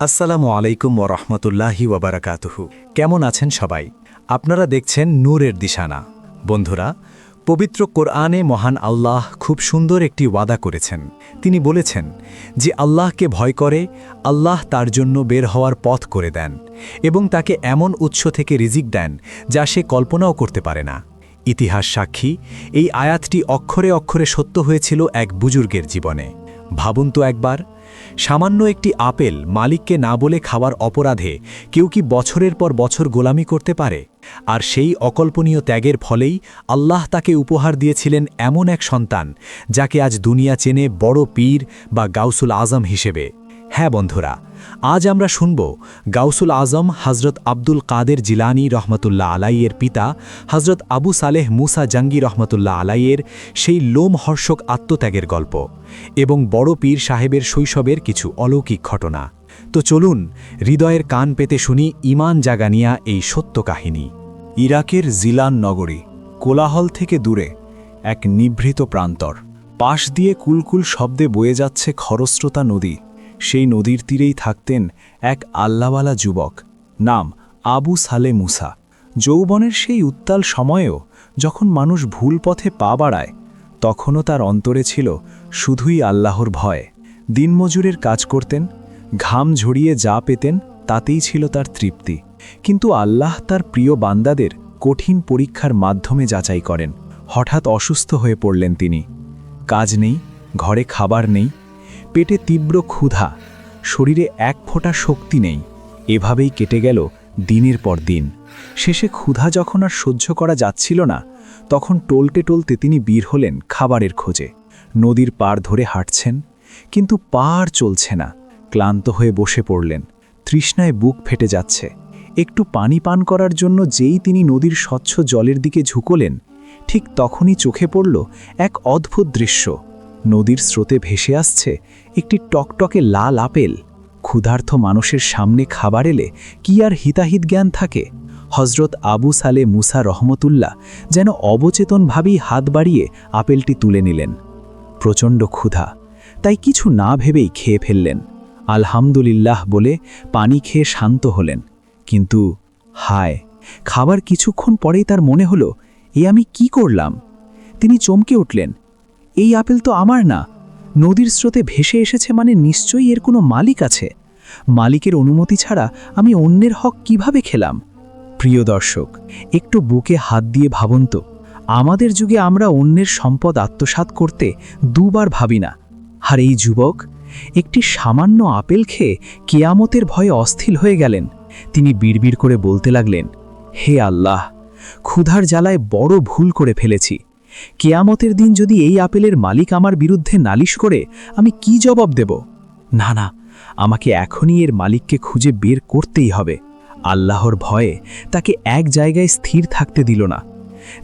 আসসালামু আলাইকুম ওরহমতুল্লাহি ওবরাকাতুহু কেমন আছেন সবাই? আপনারা দেখছেন নূরের দিশানা। বন্ধুরা, পবিত্র কোরআনে মহান আল্লাহ খুব সুন্দর একটি ওয়াদা করেছেন। তিনি বলেছেন যে, আল্লাহকে ভয় করে, আল্লাহ তার জন্য বের হওয়ার পথ করে দেন এবং তাকে এমন উৎস থেকে রিজিক দেন যা সে কল্পনাও করতে পারে না। ইতিহাস সাক্ষী, এই আয়াতটি অক্ষরে অক্ষরে সত্য হয়েছিল এক বুজুর্গের জীবনে। ভাবুন তো একবার, সামান্য একটি আপেল মালিককে না বলে খাওয়ার অপরাধে কেউ কি বছরের পর বছর গোলামি করতে পারে? আর সেই অকল্পনীয় ত্যাগের ফলেই আল্লাহ তাকে উপহার দিয়েছিলেন এমন এক সন্তান, যাকে আজ দুনিয়া চেনে বড় পীর বা গাউসুল আজম হিসেবে। হ্যাঁ বন্ধুরা, আজ আমরা শুনব গাউসুল আজম হজরত আব্দুল কাদের জিলানি রহমতুল্লাহ আলাইয়ের পিতা হজরত আবু সালেহ মুসা জাঙ্গি রহমতুল্লাহ আলাইয়ের সেই লোমহর্ষক আত্মত্যাগের গল্প এবং বড় পীর সাহেবের শৈশবের কিছু অলৌকিক ঘটনা। তো চলুন, হৃদয়ের কান পেতে শুনি ইমান জাগানিয়া এই সত্য কাহিনী। ইরাকের জিলান নগরী, কোলাহল থেকে দূরে, এক নিভৃত প্রান্তর। পাশ দিয়ে কুলকুল শব্দে বয়ে যাচ্ছে খরস্রোতা নদী। সেই নদীর তীরেই থাকতেন এক আল্লাওয়ালা যুবক, নাম আবু সালে মুসা। যৌবনের সেই উত্তাল সময়েও যখন মানুষ ভুল পথে পা বাড়ায়, তখনও তার অন্তরে ছিল শুধুই আল্লাহর ভয়। দিনমজুরের কাজ করতেন, ঘাম ঝরিয়ে যা পেতেন তাতেই ছিল তার তৃপ্তি। কিন্তু আল্লাহ তার প্রিয় বান্দাদের কঠিন পরীক্ষার মাধ্যমে যাচাই করেন। হঠাৎ অসুস্থ হয়ে পড়লেন তিনি। কাজ নেই, ঘরে খাবার নেই পেটে তীব্র ক্ষুধা, শরীরে এক ফোঁটা শক্তি নেই। এভাবেই কেটে গেল দিনের পর দিন। শেষে ক্ষুধা যখন আর সহ্য করা যাচ্ছিল না, তখন টলতে টলতে তিনি বীর হলেন খাবারের খোঁজে। নদীর পার ধরে হাঁটছেন, কিন্তু পার চলছে না। ক্লান্ত হয়ে বসে পড়লেন, তৃষ্ণায় বুক ফেটে যাচ্ছে। একটু পানি পান করার জন্য যেই তিনি নদীর স্বচ্ছ জলের দিকে ঝুঁকলেন, ঠিক তখনই চোখে পড়ল এক অদ্ভুত দৃশ্য। নদীর স্রোতে ভেসে আসছে একটি টকটকে লাল আপেল। ক্ষুধার্থ মানুষের সামনে খাবার এলে কি আর হিতাহিত জ্ঞান থাকে? হজরত আবু সালে মুসা রহমতুল্লাহ যেন অবচেতনভাবেই হাত বাড়িয়ে আপেলটি তুলে নিলেন। প্রচণ্ড ক্ষুধা, তাই কিছু না ভেবেই খেয়ে ফেললেন। আলহামদুলিল্লাহ বলে পানি খেয়ে শান্ত হলেন। কিন্তু, হায়, খাবার কিছুক্ষণ পরেই তার মনে হলো, এ আমি কি করলাম? তিনি চমকে উঠলেন এই আপেল তো আমার না। নদীর স্রোতে ভেসে এসেছে মানে নিশ্চয়ই এর কোনো মালিক আছে। মালিকের অনুমতি ছাড়া আমি অন্যের হক কীভাবে খেলাম? প্রিয় দর্শক, একটু বুকে হাত দিয়ে ভাবুন তো। আমাদের যুগে আমরা অন্যের সম্পদ আত্মসাৎ করতে দুবার ভাবি না। আর এই যুবক, একটি সামান্য আপেল খেয়ে কেয়ামতের ভয়ে অস্থির হয়ে গেলেন। তিনি বিড়বিড় করে বলতে লাগলেন, হে আল্লাহ, ক্ষুধার জ্বালায় বড় ভুল করে ফেলেছি। কেয়ামতের দিন যদি এই আপেলের মালিক আমার বিরুদ্ধে নালিশ করে, আমি কি জবাব দেব? না না, আমাকে এখনই এর মালিককে খুঁজে বের করতেই হবে। আল্লাহর ভয়ে তাকে এক জায়গায় স্থির থাকতে দিল না।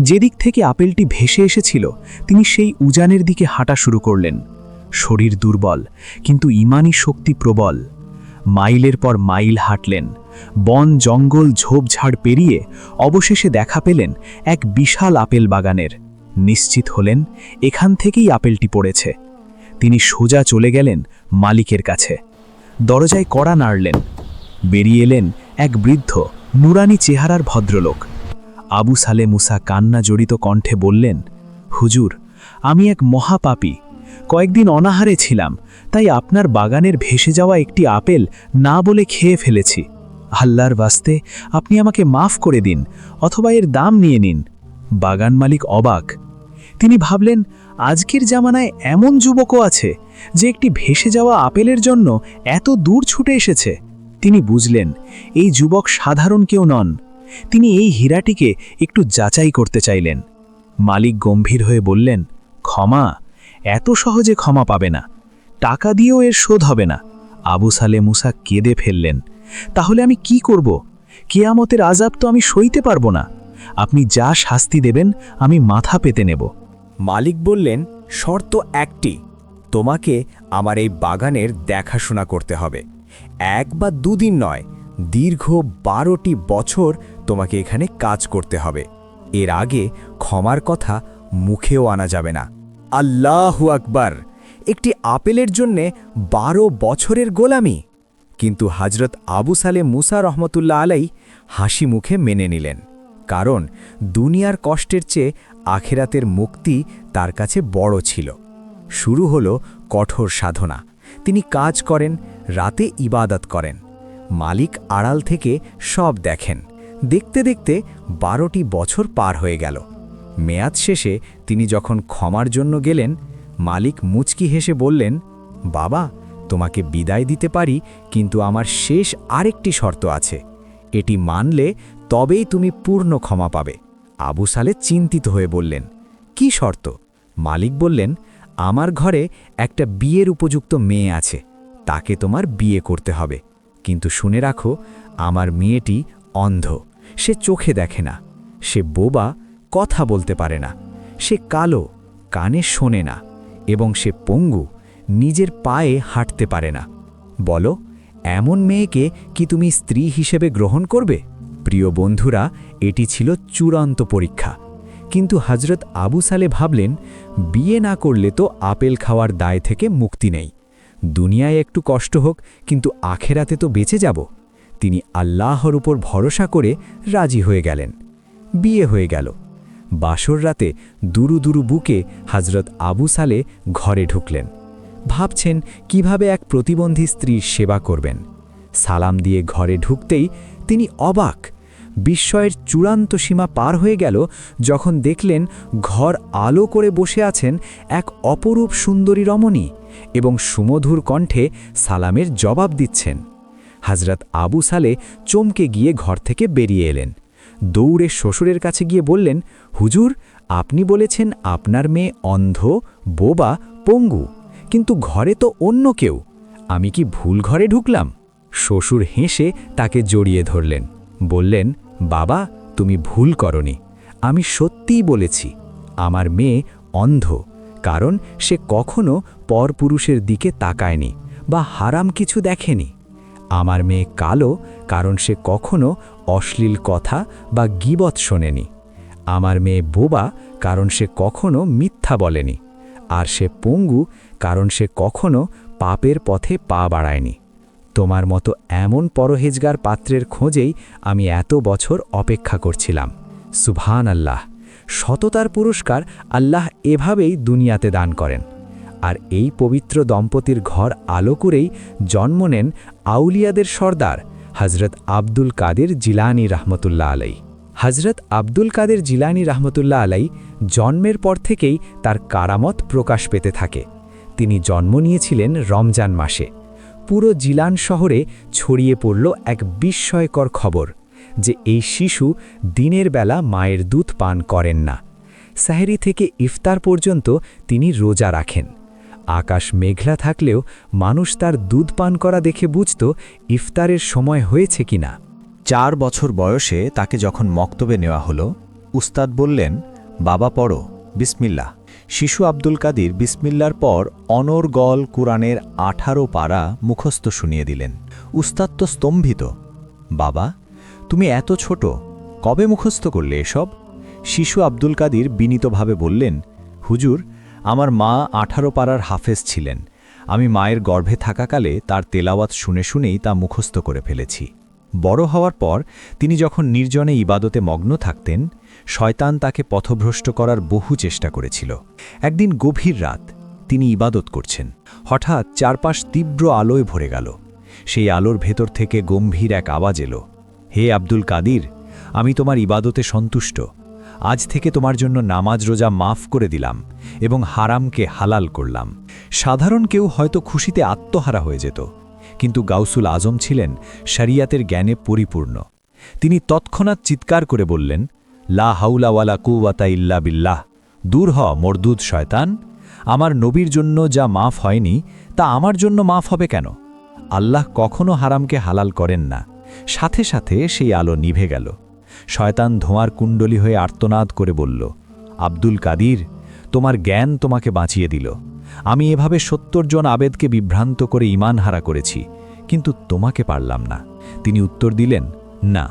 যেদিক থেকে আপেলটি ভেসে এসেছিল, তিনি সেই উজানের দিকে হাঁটা শুরু করলেন। শরীর দুর্বল, কিন্তু ইমানি শক্তি প্রবল। মাইলের পর মাইল হাঁটলেন। বন, জঙ্গল, ঝোপঝাড় পেরিয়ে অবশেষে দেখা পেলেন এক বিশাল আপেল বাগানের। নিশ্চিত হলেন, এখান থেকেই আপেলটি পড়েছে। তিনি সোজা চলে গেলেন মালিকের কাছে। দরজায় কড়া নাড়লেন। বেরিয়ে এলেন এক বৃদ্ধ, নুরানি চেহারার ভদ্রলোক। আবু সালে মুসা কান্না জড়িত কণ্ঠে বললেন, হুজুর, আমি এক মহাপাপী। কয়েকদিন অনাহারে ছিলাম, তাই আপনার বাগানের ভেসে যাওয়া একটি আপেল না বলে খেয়ে ফেলেছি। আল্লাহর বাস্তে আপনি আমাকে মাফ করে দিন, অথবা এর দাম নিয়ে নিন। বাগান মালিক অবাক। তিনি ভাবলেন, আজকের জামানায় এমন যুবকও আছে যে একটি ভেসে যাওয়া আপেলের জন্য এত দূর ছুটে এসেছে। তিনি বুঝলেন, এই যুবক সাধারণ কেউ নন। তিনি এই হীরাটিকে একটু যাচাই করতে চাইলেন। মালিক গম্ভীর হয়ে বললেন, ক্ষমা, এত সহজে ক্ষমা পাবে না। টাকা দিয়েও এর শোধ হবে না। আবু সালে মুসা কেঁদে ফেললেন, তাহলে আমি কি করব? কেয়ামতের আজাব তো আমি সইতে পারব না। আপনি যা শাস্তি দেবেন, আমি মাথা পেতে নেব। মালিক বললেন, শর্ত একটি, তোমাকে আমার এই বাগানের দেখাশোনা করতে হবে। এক বা দুদিন নয়, দীর্ঘ বারোটি বছর তোমাকে এখানে কাজ করতে হবে। এর আগে ক্ষমার কথা মুখেও আনা যাবে না। আল্লাহু আকবার! একটি আপেলের জন্যে বারো বছরের গোলামি। কিন্তু হজরত আবু সালে মুসা রহমতুল্লাহ আলাই হাসি মুখে মেনে নিলেন। কারণ দুনিয়ার কষ্টের চেয়ে আখেরাতের মুক্তি তার কাছে বড় ছিল। শুরু হল কঠোর সাধনা। তিনি কাজ করেন, রাতে ইবাদত করেন। মালিক আড়াল থেকে সব দেখেন। দেখতে দেখতে বারোটি বছর পার হয়ে গেল। মেয়াদ শেষে তিনি যখন ক্ষমার জন্য গেলেন, মালিক মুচকি হেসে বললেন, বাবা, তোমাকে বিদায় দিতে পারি, কিন্তু আমার শেষ আরেকটি শর্ত আছে। এটি মানলে তবেই তুমি পূর্ণ ক্ষমা পাবে। আবু সালে চিন্তিত হয়ে বললেন, কি শর্ত? মালিক বললেন, আমার ঘরে একটা বিয়ের উপযুক্ত মেয়ে আছে, তাকে তোমার বিয়ে করতে হবে। কিন্তু শুনে রাখো, আমার মেয়েটি অন্ধ, সে চোখে দেখে না, সে বোবা, কথা বলতে পারে না, সে কালো, কানে শোনে না, এবং সে পঙ্গু, নিজের পায়ে হাঁটতে পারে না। বলো, এমন মেয়েকে কি তুমি স্ত্রী হিসেবে গ্রহণ করবে? প্রিয় বন্ধুরা, এটি ছিল চূড়ান্ত পরীক্ষা। কিন্তু হজরত আবু সালে ভাবলেন, বিয়ে না করলে তো আপেল খাওয়ার দায় থেকে মুক্তি নেই। দুনিয়ায় একটু কষ্ট হোক, কিন্তু আখেরাতে তো বেঁচে যাব। তিনি আল্লাহর উপর ভরসা করে রাজি হয়ে গেলেন। বিয়ে হয়ে গেল। বাসর রাতে দুরু দুরু বুকে হজরত আবু সালে ঘরে ঢুকলেন। ভাবছেন, কীভাবে এক প্রতিবন্ধী স্ত্রীর সেবা করবেন? সালাম দিয়ে ঘরে ঢুকতেই তিনি অবাক বিস্ময়ের চূড়ান্ত সীমা পার হয়ে গেল যখন দেখলেন ঘর আলো করে বসে আছেন এক অপরূপ সুন্দরী রমণী এবং সুমধুর কণ্ঠে সালামের জবাব দিচ্ছেন। হজরত আবু সালে চমকে গিয়ে ঘর থেকে বেরিয়ে এলেন। দৌড়ে শ্বশুরের কাছে গিয়ে বললেন, হুজুর, আপনি বলেছেন আপনার মেয়ে অন্ধ, বোবা, পঙ্গু, কিন্তু ঘরে তো অন্য কেউ। আমি কি ভুল ঘরে ঢুকলাম? শ্বশুর হেসে তাকে জড়িয়ে ধরলেন। বললেন, বাবা, তুমি ভুল করনি। আমি সত্যিই বলেছি, আমার মেয়ে অন্ধ, কারণ সে কখনো পরপুরুষের দিকে তাকায়নি বা হারাম কিছু দেখেনি। আমার মেয়ে কালো, কারণ সে কখনো অশ্লীল কথা বা গিবত শোনেনি। আমার মেয়ে বোবা, কারণ সে কখনো মিথ্যা বলেনি। আর সে পঙ্গু, কারণ সে কখনো পাপের পথে পা বাড়ায়নি। তোমার মতো এমন পরহেজগার পাত্রের খোঁজেই আমি এত বছর অপেক্ষা করছিলাম। সুভান আল্লাহ সততার পুরস্কার আল্লাহ এভাবেই দুনিয়াতে দান করেন। আর এই পবিত্র দম্পতির ঘর আলো করেই জন্ম নেন আউলিয়াদের সর্দার হজরত আব্দুল কাদের জিলানি রহমতুল্লাহ আলাই হজরত আব্দুল কাদের জিলানি রহমতুল্লাহ আলাই জন্মের পর থেকেই তার কারামত প্রকাশ পেতে থাকে। তিনি জন্ম নিয়েছিলেন রমজান মাসে। পুরো জিলান শহরে ছড়িয়ে পড়ল এক বিস্ময়কর খবর যে এই শিশু দিনের বেলা মায়ের দুধ পান করেন না। সাহেরি থেকে ইফতার পর্যন্ত তিনি রোজা রাখেন। আকাশ মেঘলা থাকলেও মানুষ তার দুধ পান করা দেখে বুঝত ইফতারের সময় হয়েছে কিনা চার বছর বয়সে তাকে যখন মক্তবে নেওয়া হলো, উস্তাদ বললেন, বাবা পড়ো বিসমিল্লা শিশু আব্দুল কাদির বিসমিল্লার পর অনর্গল কুরআনের আঠারো পারা মুখস্থ শুনিয়ে দিলেন। উস্তাদ তো স্তম্ভিত। বাবা, তুমি এত ছোট, কবে মুখস্থ করলে এসব? শিশু আব্দুল কাদির বিনীতভাবে বললেন, হুজুর, আমার মা আঠারো পাড়ার হাফেজ ছিলেন। আমি মায়ের গর্ভে থাকাকালে তার তেলাওয়াত শুনে শুনেই তা মুখস্থ করে ফেলেছি। বড় হওয়ার পর তিনি যখন নির্জনে ইবাদতে মগ্ন থাকতেন শয়তান তাকে পথভ্রষ্ট করার বহু চেষ্টা করেছিল। একদিন গভীর রাত তিনি ইবাদত করছেন। হঠাৎ চারপাশ তীব্র আলোয় ভরে গেল। সেই আলোর ভেতর থেকে গম্ভীর এক আওয়াজ এলো। হে আব্দুল কাদির, আমি তোমার ইবাদতে সন্তুষ্ট। আজ থেকে তোমার জন্য নামাজ রোজা মাফ করে দিলাম এবং হারামকে হালাল করলাম। সাধারণ কেউ হয়তো খুশিতে আত্মহারা হয়ে যেত, কিন্তু গাউসুল আজম ছিলেন শরিয়াতের জ্ঞানে পরিপূর্ণ। তিনি তৎক্ষণাৎ চিৎকার করে বললেন লা হাউলাওয়ালা কুওয়াতা ইল্লা বিল্লাহ। দূর হ মরদুদ শয়তান। আমার নবীর জন্য যা মাফ হয়নি, তা আমার জন্য মাফ হবে কেন? আল্লাহ কখনো হারামকে হালাল করেন না। সাথে সাথে সেই আলো নিভে গেল। শয়তান ধোঁয়ার কুণ্ডলী হয়ে আর্তনাদ করে বলল, আব্দুল কাদির, তোমার জ্ঞান তোমাকে বাঁচিয়ে দিল। আমি এভাবে সত্তর জন আবেদকে বিভ্রান্ত করে ইমান হারা করেছি, কিন্তু তোমাকে পারলাম না। তিনি উত্তর দিলেন, না,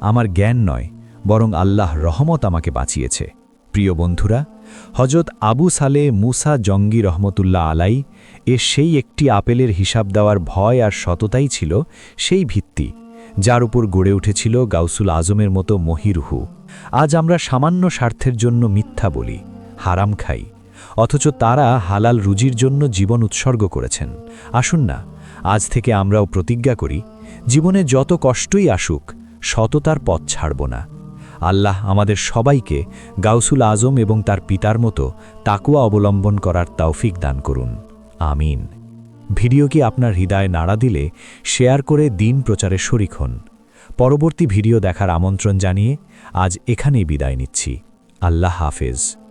আমার জ্ঞান নয় বরং আল্লাহ রহমত আমাকে বাঁচিয়েছে। প্রিয় বন্ধুরা হজরত আবু সালে মুসা জঙ্গি রহমতুল্লাহ আলাই এ সেই একটি আপেলের হিসাব দেওয়ার ভয় আর সততাই ছিল সেই ভিত্তি, যার উপর গড়ে উঠেছিল গাউসুল আজমের মতো মহিরুহু। আজ আমরা সামান্য স্বার্থের জন্য মিথ্যা বলি, হারাম খাই, অথচ তারা হালাল রুজির জন্য জীবন উৎসর্গ করেছেন। আসুন না, আজ থেকে আমরাও প্রতিজ্ঞা করি, জীবনে যত কষ্টই আসুক, সততার পথ ছাড়ব না। আল্লাহ আমাদের সবাইকে গাউসুল আজম এবং তার পিতার মতো তাকুয়া অবলম্বন করার তৌফিক দান করুন। আমিন। ভিডিও কি আপনার হৃদয়ে নাড়া দিলে শেয়ার করে দিন প্রচারে শরিক হন। পরবর্তী ভিডিও দেখার আমন্ত্রণ জানিয়ে আজ এখানেই বিদায় নিচ্ছি। আল্লাহ হাফেজ।